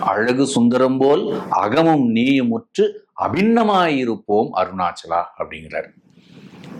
அழகு சுந்தரம் போல் அகமும் நீயும் உற்று அபிண்ணமாயிருப்போம் அருணாச்சலா அப்படிங்கிறார்.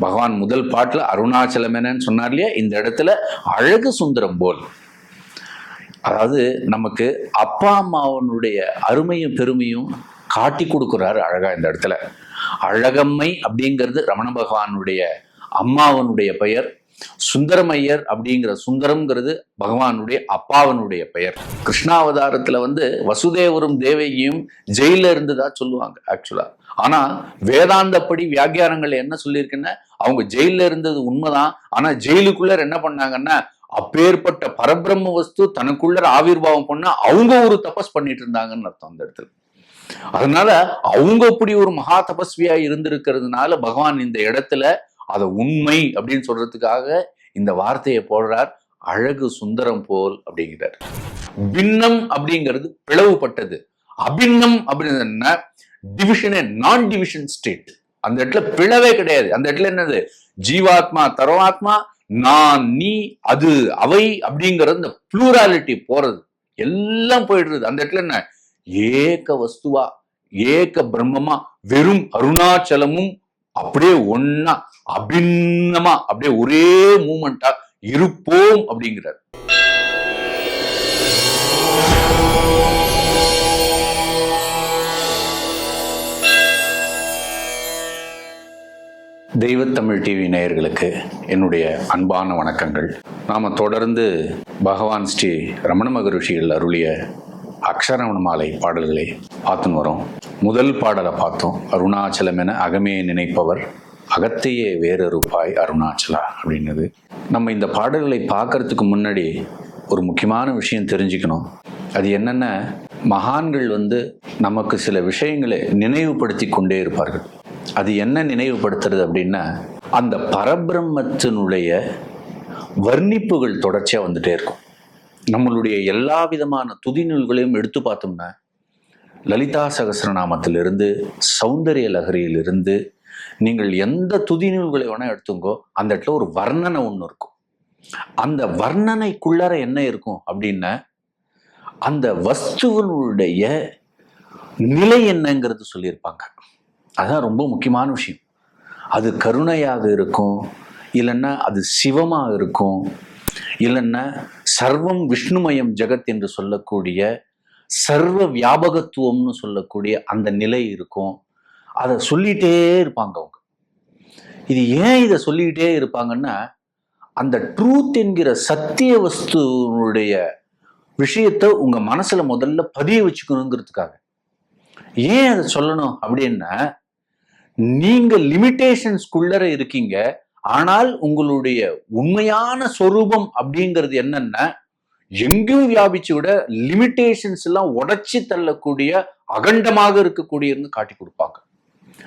பகவான் முதல் பாட்டில் அருணாச்சலம் என்னன்னு சொன்னார் இல்லையா? இந்த இடத்துல அழகு சுந்தரம் போல். அதாவது நமக்கு அப்பா அம்மாவனுடைய அருமையும் பெருமையும் காட்டி கொடுக்குறாரு அழகா இந்த இடத்துல. அழகம்மை அப்படிங்கிறது ரமண பகவானுடைய அம்மாவனுடைய பெயர். சுந்தரமையர் அப்படிங்கிற சுந்தரம்ங்கிறது பகவானுடைய அப்பாவனுடைய பெயர். கிருஷ்ணாவதாரத்துல வந்து வசுதேவரும் தேவகியும் ஜெயில இருந்ததா சொல்லுவாங்க ஆக்சுவலா ஆனா வேதாந்தப்படி வியாக்கியானங்கள் என்ன சொல்லியிருக்குன்னா அவங்க ஜெயில இருந்தது உண்மைதான். ஆனா ஜெயிலுக்குள்ள என்ன பண்ணாங்கன்னா அப்பேற்பட்ட பரபிரம்ம வஸ்து தனக்குள்ள ஆவிர்வாவம் பண்ண அவங்க ஒரு தபஸ் பண்ணிட்டு இருந்தாங்கன்னு அர்த்தம் அந்த இடத்துல. அதனால அவங்க அப்படி ஒரு மகா தபஸ்வியா இருந்திருக்கிறதுனால பகவான் இந்த இடத்துல அதை உண்மை அப்படின்னு சொல்றதுக்காக இந்த வார்த்தையை போடுறார். அழகு சுந்தரம் போல் அப்படிங்கிறார். பின்னம் அப்படிங்கிறது பிளவுபட்டது. அபின்னம் அப்படிங்கிறது என்ன டிவிஷன் நான் டிவிஷன் ஸ்டேட் அந்த இடத்துல பிளவே கிடையாது. அந்த இடத்துல என்னது? ஜீவாத்மா தரவாத்மா நான் நீ அது அவை அப்படிங்கிறது இந்த ப்ளூராலிட்டி போறது. எல்லாம் போயிடுறது. அந்த இடத்துல என்ன? ஏக வஸ்துவா ஏக பிரம்மமா வெறும் அருணாச்சலமும் அப்படியே ஒன்னா அபின்னமா அப்படியே ஒரே மூமெண்டா இருப்போம் அப்படிங்கிறார். தெய்வத்தமிழ் டிவி நேயர்களுக்கு என்னுடைய அன்பான வணக்கங்கள். நாம் தொடர்ந்து பகவான் ஸ்ரீ ரமண மகரிஷிகள் அருளிய அக்ஷரவண மாலை பாடல்களை பார்த்துன்னு வரோம். முதல் பாடலை பார்த்தோம். அருணாச்சலம் என அகமே நினைப்பவர் அகத்தையே வேறொருப்பாய் அருணாச்சலா அப்படின்னது. நம்ம இந்த பாடல்களை பார்க்கறதுக்கு முன்னாடி ஒரு முக்கியமான விஷயம் தெரிஞ்சுக்கணும். அது என்னென்ன மகான்கள் வந்து நமக்கு சில விஷயங்களை நினைவுபடுத்தி கொண்டே இருப்பார்கள். அது என்ன நினைவுபடுத்துறது அப்படின்னா அந்த பரபிரம்மத்தினுடைய வர்ணிப்புகள் தொடர்ச்சியாக வந்துட்டே இருக்கும். நம்மளுடைய எல்லா விதமான துதி நூல்களையும் எடுத்து பார்த்தோம்னா லலிதா சகசிரநாமத்திலிருந்து சௌந்தரிய லகரியிலிருந்து நீங்கள் எந்த துதி நூல்களை வேணால் எடுத்துங்கோ அந்த இடத்துல ஒரு வர்ணனை ஒன்று இருக்கும். அந்த வர்ணனைக்குள்ளார என்ன இருக்கும் அப்படின்னா அந்த வஸ்துவனுடைய நிலை என்னங்கிறது சொல்லியிருப்பாங்க. அதுதான் ரொம்ப முக்கியமான விஷயம். அது கருணையாக இருக்கும் இல்லைன்னா அது சிவமாக இருக்கும் இல்லைன்னா சர்வம் விஷ்ணுமயம் ஜெகத் என்று சொல்லக்கூடிய சர்வ வியாபகத்துவம்னு சொல்லக்கூடிய அந்த நிலை இருக்கும். அதை சொல்லிட்டே இருப்பாங்க அவங்க. இது ஏன் இதை சொல்லிக்கிட்டே இருப்பாங்கன்னா அந்த ட்ரூத் என்கிற சத்திய வஸ்துனுடைய விஷயத்தை உங்க மனசுல முதல்ல பதிய வச்சுக்கணுங்கிறதுக்காக. ஏன் அதை சொல்லணும் அப்படின்னா நீங்க லிமிட்டேஷன்ஸ்குள்ளர இருக்கீங்க. ஆனால் உங்களுடைய உண்மையான சொரூபம் அப்படிங்கிறது என்னன்னா எங்கேயும் வியாபிச்சு விட லிமிட்டேஷன்ஸ் எல்லாம் உடச்சி தள்ளக்கூடிய அகண்டமாக இருக்கக்கூடியன்னு காட்டி கொடுப்பாங்க.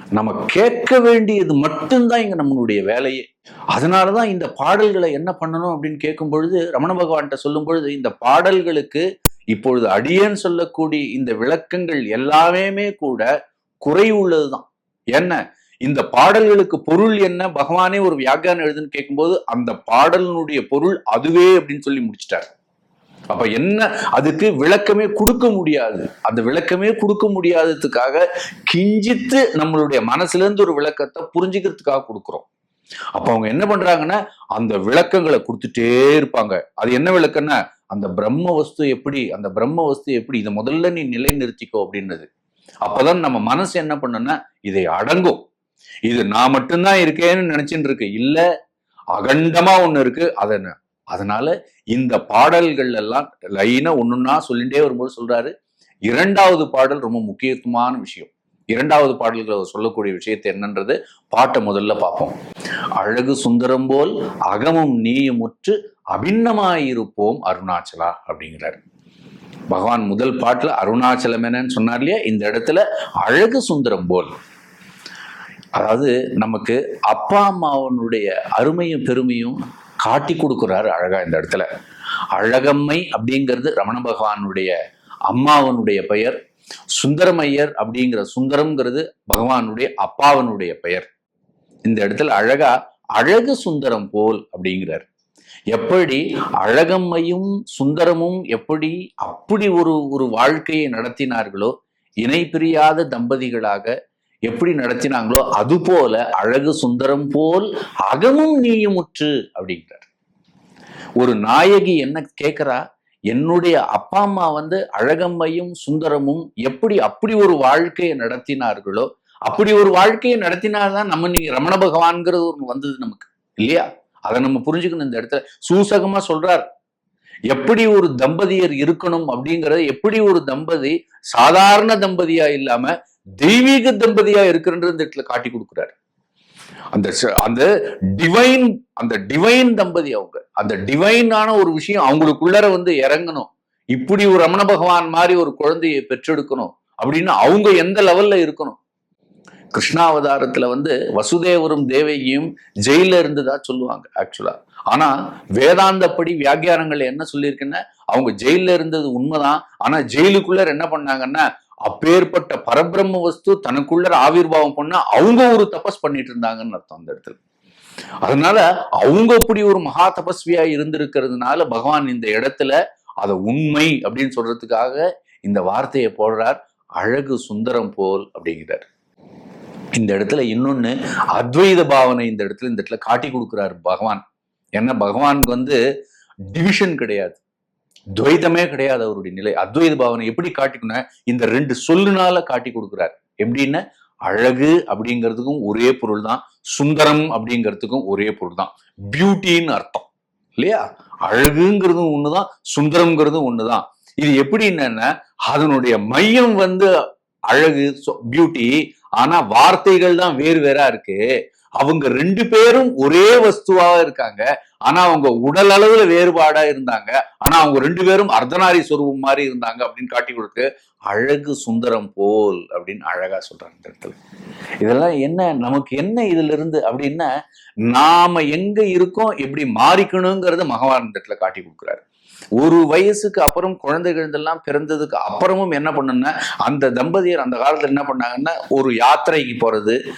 நம்ம கேட்க வேண்டியது மட்டும்தான் இங்க நம்மளுடைய வேலையே. அதனாலதான் இந்த பாடல்களை என்ன பண்ணணும் அப்படின்னு கேட்கும் பொழுது ரமண பகவான்கிட்ட சொல்லும் பொழுது இந்த பாடல்களுக்கு இப்பொழுது அடியேன்னு சொல்லக்கூடிய இந்த விளக்கங்கள் எல்லாமே கூட குறை உள்ளதுதான். என்ன? இந்த பாடல்களுக்கு பொருள் என்ன? பகவானே ஒரு வியாக்கியானம் எழுதுன்னு கேட்கும்போது அந்த பாடலினுடைய பொருள் அதுவே அப்படின்னு சொல்லி முடிச்சிட்டார். அப்ப என்ன? அதுக்கு விளக்கமே கொடுக்க முடியாது. அந்த விளக்கமே கொடுக்க முடியாததுக்காக கிஞ்சித்து நம்மளுடைய மனசுல இருந்து ஒரு விளக்கத்தை புரிஞ்சுக்கிறதுக்காக கொடுக்குறோம். அப்ப அவங்க என்ன பண்றாங்கன்னா அந்த விளக்கங்களை கொடுத்துட்டே இருப்பாங்க. அது என்ன விளக்கம்னா அந்த பிரம்ம வஸ்து எப்படி அந்த பிரம்ம வஸ்து எப்படி இதை முதல்ல நீ நிலைநிறுத்திக்கோ அப்படின்றது. அப்பதான் நம்ம மனசு என்ன பண்ணுன்னா இதை அடங்கும். இது நான் மட்டும்தான் இருக்கேன்னு நினைச்சுட்டு இருக்கு. இல்ல அகண்டமா ஒண்ணு இருக்கு. அதை அதனால இந்த பாடல்கள் எல்லாம் லைனா ஒண்ணுன்னா சொல்லிட்டே வரும்போது சொல்றாரு. இரண்டாவது பாடல் ரொம்ப முக்கியத்துவமான விஷயம். இரண்டாவது பாடல்கள் அவர் சொல்லக்கூடிய விஷயத்தை என்னன்றது பாட்டை முதல்ல பார்ப்போம். அழகு சுந்தரம் போல் அகமும் நீயும் முற்று அபிண்ணமாயிருப்போம் அருணாச்சலா அப்படிங்கிறாரு. பகவான் முதல் பாட்டுல அருணாச்சலம் என்னன்னு சொன்னார் இல்லையா? இந்த இடத்துல அழகு சுந்தரம் போல். அதாவது நமக்கு அப்பா அம்மாவனுடைய அருமையும் பெருமையும் காட்டி கொடுக்குறாரு அழகா இந்த இடத்துல. அழகம்மை அப்படிங்கிறது ரமண பகவானுடைய அம்மாவனுடைய பெயர் சுந்தரமையர் அப்படிங்கிற சுந்தரம்ங்கிறது பகவானுடைய அப்பாவனுடைய பெயர். இந்த இடத்துல அழகா அழகு சுந்தரம் போல் அப்படிங்கிறார். எப்படி அழகம்மையும் சுந்தரமும் எப்படி அப்படி ஒரு ஒரு வாழ்க்கையை நடத்தினார்களோ இணை பிரியாத தம்பதிகளாக எப்படி நடத்தினாங்களோ அது போல அழகு சுந்தரம் போல் அகமும் நீயும் உற்று அப்படிங்கிறார் ஒரு நாயகி என்ன கேட்கிறா? என்னுடைய அப்பா அம்மா வந்து அழகம்மையும் சுந்தரமும் எப்படி அப்படி ஒரு வாழ்க்கையை நடத்தினார்களோ அப்படி ஒரு வாழ்க்கையை நடத்தினால்தான் நம்ம நீ ரமண பகவான்கிறது ஒன்று வந்தது நமக்கு இல்லையா? அதை நம்ம புரிஞ்சுக்கணும் இந்த இடத்துல. சூசகமா சொல்றார் எப்படி ஒரு தம்பதியர் இருக்கணும் அப்படிங்கறது எப்படி ஒரு தம்பதி சாதாரண தம்பதியா இல்லாம தெய்வீக தம்பதியா இருக்கிறன்றது இந்த இடத்துல காட்டி கொடுக்குறாரு. அந்த அந்த டிவைன் அந்த டிவைன் தம்பதி அவங்க. அந்த டிவைனான ஒரு விஷயம் அவங்களுக்குள்ளார வந்து இறங்கணும். இப்படி ஒரு ரமண பகவான் மாதிரி ஒரு குழந்தையை பெற்றெடுக்கணும் அப்படின்னு அவங்க எந்த லெவல்ல இருக்கணும்? கிருஷ்ணாவதாரத்துல வந்து வசுதேவரும் தேவகியும் ஜெயில இருந்ததா சொல்லுவாங்க ஆக்சுவலா ஆனா வேதாந்தப்படி வியாக்கியானங்கள் என்ன சொல்லியிருக்குன்னா அவங்க ஜெயில இருந்தது உண்மைதான். ஆனா ஜெயிலுக்குள்ள என்ன பண்ணாங்கன்னா அப்பேற்பட்ட பரபிரம்ம வஸ்து தனக்குள்ள ஆவிர்வாவம் பண்ண அவங்க ஒரு தபஸ் பண்ணிட்டு இருந்தாங்கன்னு அர்த்தம் அந்த இடத்துல. அதனால அவங்க அப்படி ஒரு மகா தபஸ்வியா இருந்திருக்கிறதுனால பகவான் இந்த இடத்துல அதை உண்மை அப்படின்னு சொல்றதுக்காக இந்த வார்த்தையை போடுறார். அழகு சுந்தரம் போல் அப்படிங்கிறார். இந்த இடத்துல இன்னொன்னு அத்வைத பாவனை இந்த இடத்துல இந்த இடத்துல காட்டி கொடுக்குறாரு பகவான். ஏன்னா பகவானுக்கு வந்து டிவிஷன் கிடையாது. துவைதமே கிடையாது அவருடைய நிலை. அத்வைத பாவனை எப்படி காட்டிக்கணும் இந்த ரெண்டு சொல்லுனால காட்டி கொடுக்குறாரு. எப்படின்னா? அழகு அப்படிங்கிறதுக்கும் ஒரே பொருள் தான் சுந்தரம் அப்படிங்கிறதுக்கும் ஒரே பொருள் தான் பியூட்டின்னு அர்த்தம். இல்லையா? அழகுங்கிறதும் ஒண்ணுதான் சுந்தரம்ங்கிறதும் ஒண்ணுதான். இது எப்படி என்னன்னா அதனுடைய மையம் வந்து அழகு பியூட்டி ஆனா வார்த்தைகள் தான் வேறு வேறா இருக்கு. அவங்க ரெண்டு பேரும் ஒரே வஸ்துவாக இருக்காங்க. ஆனா அவங்க உடல் அளவுல வேறுபாடா இருந்தாங்க. ஆனா அவங்க ரெண்டு பேரும் அர்த்தநாரி சொருவம் மாதிரி இருந்தாங்க அப்படின்னு காட்டி கொடுத்து அழகு சுந்தரம் போல் அப்படின்னு அழகா சொல்றாங்க இந்த இடத்துல. இதெல்லாம் என்ன நமக்கு என்ன இதுல இருந்து அப்படின்னா நாம எங்க இருக்கோம் எப்படி மாறிக்கணுங்கிறத மகவான் இந்த இடத்துல காட்டி கொடுக்குறாரு. ஒரு வயசுக்கு அப்புறம் குழந்தைகள் இதெல்லாம் பிறந்ததுக்கு அப்புறமும் என்ன பண்ணுன்னா அந்த தம்பதியர் அந்த காலத்தில் என்ன பண்ணாங்கன்னா ஒரு யாத்திரைக்கு போறது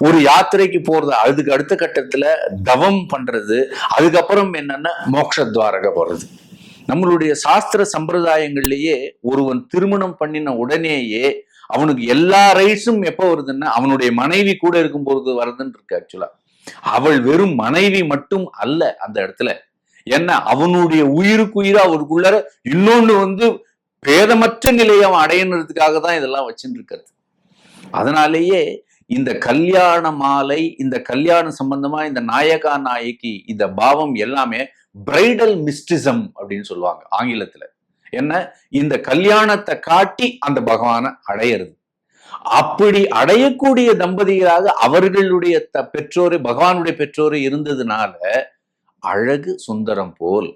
ஒரு யாத்திரைக்கு போறது அதுக்கு அடுத்த கட்டத்துல தவம் பண்றது அதுக்கப்புறம் என்னன்னா மோட்சத்வாரக போறது. நம்மளுடைய சாஸ்திர சம்பிரதாயங்கள்லயே ஒருவன் திருமணம் பண்ணின உடனேயே அவனுக்கு எல்லா ரைட்ஸும் எப்போ வருதுன்னா அவனுடைய மனைவி கூட இருக்கும் போது வருதுன்னு இருக்கு ஆக்சுவலா அவள் வெறும் மனைவி மட்டும் அல்ல அந்த இடத்துல. என்ன அவனுடைய உயிருக்குயிரா அவருக்குள்ளார இன்னொன்னு வந்து பேதமற்ற நிலையை அவன் அடையணுறதுக்காக தான் இதெல்லாம் வச்சுட்டு இருக்கிறது அதனாலேயே இந்த கல்யாண மாலை இந்த கல்யாணம் சம்பந்தமா இந்த நாயகா நாயகி இந்த பாவம் எல்லாமே பிரைடல் மிஸ்டிசம் அப்படின்னு சொல்லுவாங்க ஆங்கிலத்துல. என்ன? இந்த கல்யாணத்தை காட்டி அந்த பகவானை அடையிறது. அப்படி அடையக்கூடிய தம்பதிகளாக அவர்களுடைய த பகவானுடைய பெற்றோர் இருந்ததுனால அழகு சுந்தரம் போல்.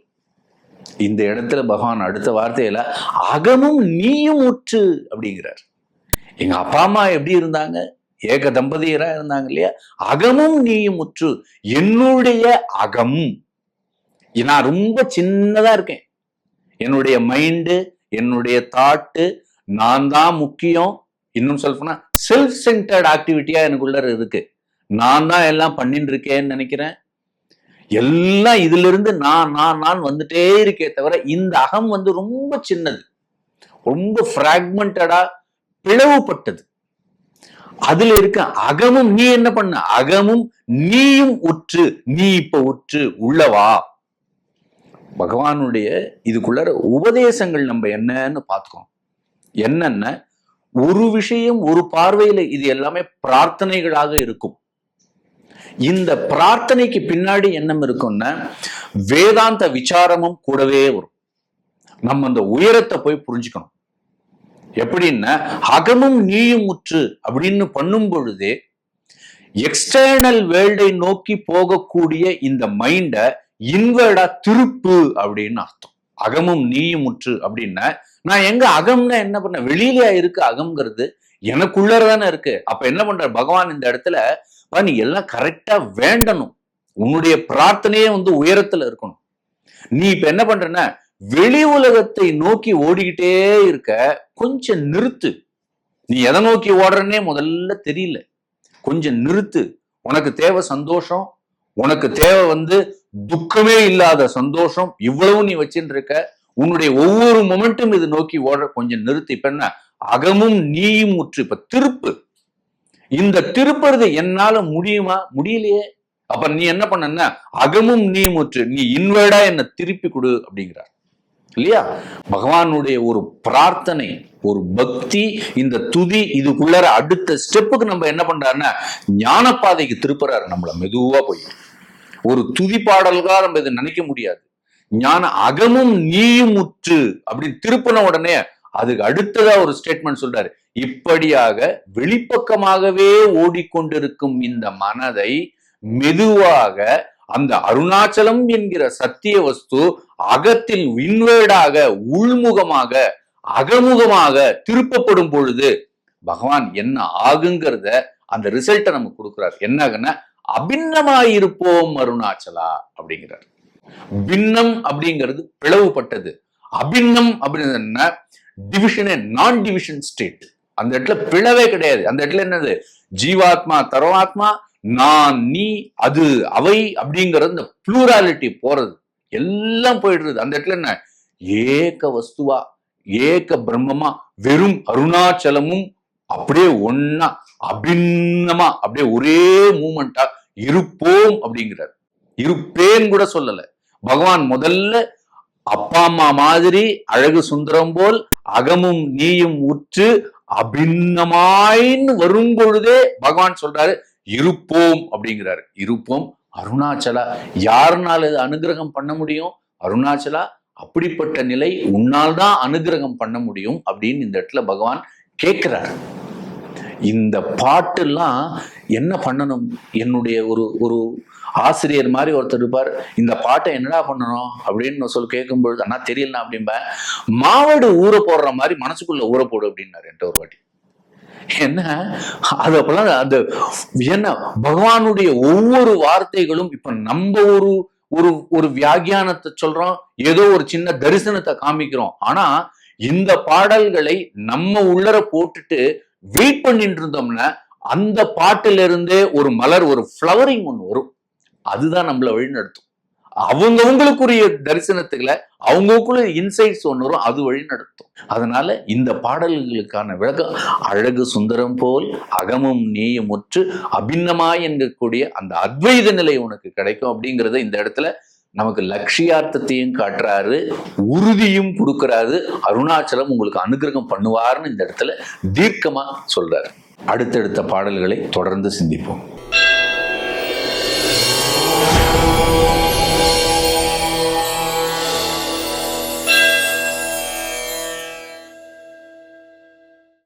இந்த இடத்துல பகவான் அடுத்த வார்த்தையில அகமும் நீயும் உற்று அப்படிங்கிறார். எங்க அப்பா அம்மா எப்படி இருந்தாங்க? ஏக தம்பதியரா இருந்தாங்க இல்லையா? அகமும் நீயும் உற்று என்னுடைய அகம். நான் ரொம்ப சின்னதா இருக்கேன். என்னுடைய மைண்டு என்னுடைய தாட்டு நான் தான் முக்கியம். இன்னும் சொல்ல போனா செல்ஃப் சென்டர்ட் ஆக்டிவிட்டியா எனக்குள்ள இருக்கு. நான் தான் எல்லாம் பண்ணிட்டு இருக்கேன்னு நினைக்கிறேன். எல்லாம் இதுல இருந்து நான் நான் நான் வந்துட்டே இருக்கே தவிர இந்த அகம் வந்து ரொம்ப சின்னது. ரொம்ப பிராக்மெண்டடா பிளவுபட்டது. அதுல இருக்க அகமும் நீ என்ன பண்ண? அகமும் நீயும் உற்று நீ இப்ப உற்று உள்ளவா? பகவானுடைய இதுக்குள்ள உபதேசங்கள் நம்ம என்னன்னு பார்த்துக்கோம் என்னென்ன? ஒரு விஷயம் ஒரு பார்வையில இது எல்லாமே பிரார்த்தனைகளாக இருக்கும். இந்த பிரார்த்தனைக்கு பின்னாடி என்ன இருக்கும்னா வேதாந்த விசாரமும் கூடவே வரும். நம்ம அந்த உயரத்தை போய் புரிஞ்சுக்கணும். எப்படின்னா அகமும் நீயும் முற்று அப்படின்னு பண்ணும் பொழுதே எக்ஸ்டர்னல் வேர்ல்டை நோக்கி போகக்கூடிய இந்த மைண்டை இன்வேர்டா திருப்பு அப்படின்னு அர்த்தம். அகமும் நீயும் முற்று அப்படின்னா நான் எங்க அகம்னா என்ன பண்ண வெளியிலயா இருக்கு அகம்ங்கிறது எனக்குள்ளதானே இருக்கு. அப்ப என்ன பண்ற பகவான் இந்த இடத்துல "பா, நீ எல்லாம் கரெக்டா வேண்டணும். உன்னுடைய பிரார்த்தனையே வந்து உயரத்துல இருக்கணும். நீ இப்ப என்ன பண்றன்னா வெளி உலகத்தை நோக்கி ஓடிக்கிட்டே இருக்க கொஞ்சம் நிறுத்து. நீ எதை நோக்கி ஓடுறனே முதல்ல தெரியல. கொஞ்சம் நிறுத்து. உனக்கு தேவை சந்தோஷம். உனக்கு தேவை வந்து துக்கமே இல்லாத சந்தோஷம். இவ்வளவு நீ வச்சுட்டு இருக்க உன்னுடைய ஒவ்வொரு மொமெண்ட்டும் இது நோக்கி ஓடுற கொஞ்சம் நிறுத்தி. இப்ப என்ன? அகமும் நீயும் முற்று. இப்ப திருப்பு. இந்த திருப்புறது என்னால முடியுமா? முடியலையே. அப்ப நீ என்ன பண்ண அகமும் நீ முற்று நீ இன்வேர்டா என்ன திருப்பி கொடு அப்படிங்கிறார். இல்லையா? பகவானுடைய ஒரு பிரார்த்தனை ஒரு பக்தி இந்த துதி இதுக்குள்ளார அடுத்த ஸ்டெப்புக்கு நம்ம என்ன பண்றாருன்னா ஞானப்பாதைக்கு திருப்புறாரு. நம்மள மெதுவா போய். ஒரு துதி பாடல்கா நம்ம இதை நினைக்க முடியாது. ஞான அகமும் நீயும் முற்று அப்படின்னு திருப்பின உடனே அதுக்கு அடுத்ததா ஒரு ஸ்டேட்மெண்ட் சொல்றாரு. இப்படியாக வெளிப்பக்கமாகவே ஓடிக்கொண்டிருக்கும் இந்த மனதை மெதுவாக அந்த அருணாச்சலம் என்கிற சத்திய வஸ்து அகத்தில் இன்வேர்டாக உள்முகமாக அகமுகமாக திருப்பப்படும் பொழுது பகவான் என்ன ஆகுங்கிறத அந்த ரிசல்ட்டை நமக்கு கொடுக்குறாரு. என்ன ஆகுன்னா அபிண்ணமாயிருப்போம் அருணாச்சலா அப்படிங்கிறார். பின்னம் அப்படிங்கிறது பிளவுபட்டது. அபின்னம் அப்படிங்கிறது என்ன? டிவிஷனே நான் டிவிஷன் ஸ்டேட் அந்த இடத்துல பிளவே கிடையாது. அந்த இடத்துல என்னது? ஜீவாத்மா தரவாத்மா நான் நீ அது அவை அப்படிங்கிறது இந்த ப்ளூராலிட்டி போறது. எல்லாம் போயிடுறது. அந்த இடத்துல என்ன? ஏக வஸ்துவா ஏக பிரம்மமா வெறும் அருணாச்சலமும் அப்படியே ஒன்னா அபிண்ணமா அப்படியே ஒரே மூமெண்டா இருப்போம் அப்படிங்கிறார். இருப்பேன் கூட சொல்லல. பகவான் முதல்ல அப்பா அம்மா மாதிரி அழகு சுந்தரம் போல் அகமும் நீயும் உற்று அபிண்ணமாயின்னு வரும் பொழுதே பகவான் சொல்றாரு இருப்போம் அப்படிங்கிறாரு. இருப்போம் அருணாச்சலா யாருனால இது அனுகிரகம் பண்ண முடியும்? அருணாச்சலா அப்படிப்பட்ட நிலை உன்னால் தான் அனுகிரகம் பண்ண முடியும் அப்படின்னு இந்த இடத்துல பகவான் கேட்கிறார் இந்த பாட்டெல்லாம் என்ன பண்ணணும்? என்னுடைய ஒரு ஒரு ஆசிரியர் மாதிரி ஒருத்தர் இருப்பார். இந்த பாட்டை என்னடா பண்ணணும்? அப்படின்னு சொல்லி கேட்கும்பொழுது அண்ணா தெரியலண்ணா அப்படிம்பேன். மாவடு ஊற போடுற மாதிரி மனசுக்குள்ள ஊற போடு அப்படின்னாரு என்கிட்ட ஒரு வாட்டி. என்ன? அது அப்பெல்லாம் அந்த என்ன? பகவானுடைய ஒவ்வொரு வார்த்தைகளும் இப்ப நம்ம ஒரு ஒரு ஒரு வியாகியானத்தை சொல்றோம். ஏதோ ஒரு சின்ன தரிசனத்தை காமிக்கிறோம். ஆனா இந்த பாடல்களை நம்ம உள்ளர போட்டுட்டு வெயிட் பண்ணிட்டு இருந்தோம்னா அந்த பாட்டுல இருந்தே ஒரு மலர் ஒரு ஃப்ளவரிங் ஒன்று வரும். அதுதான் நம்மளை வழிநடத்தும். அவங்கவுங்களுக்குரிய தரிசனத்துக்களை அவங்களுக்குள்ள இன்சைட்ஸ் ஒன்று வரும் அது வழி நடத்தும் அதனால இந்த பாடல்களுக்கான விளக்கம் அழகு சுந்தரம் போல் அகமும் நீயும் முற்று அபிண்ணமாய் என்கக்கூடிய அந்த அத்வைத நிலை உனக்கு கிடைக்கும் அப்படிங்கிறத இந்த இடத்துல நமக்கு லட்சியார்த்தத்தையும் காட்டுறாரு உறுதியும் கொடுக்கறாரு அருணாச்சலம் உங்களுக்கு அனுகிரகம் பண்ணுவார்னு இந்த இடத்துல தீர்க்கமா சொல்றாரு. அடுத்தடுத்த பாடல்களை தொடர்ந்து சிந்திப்போம்.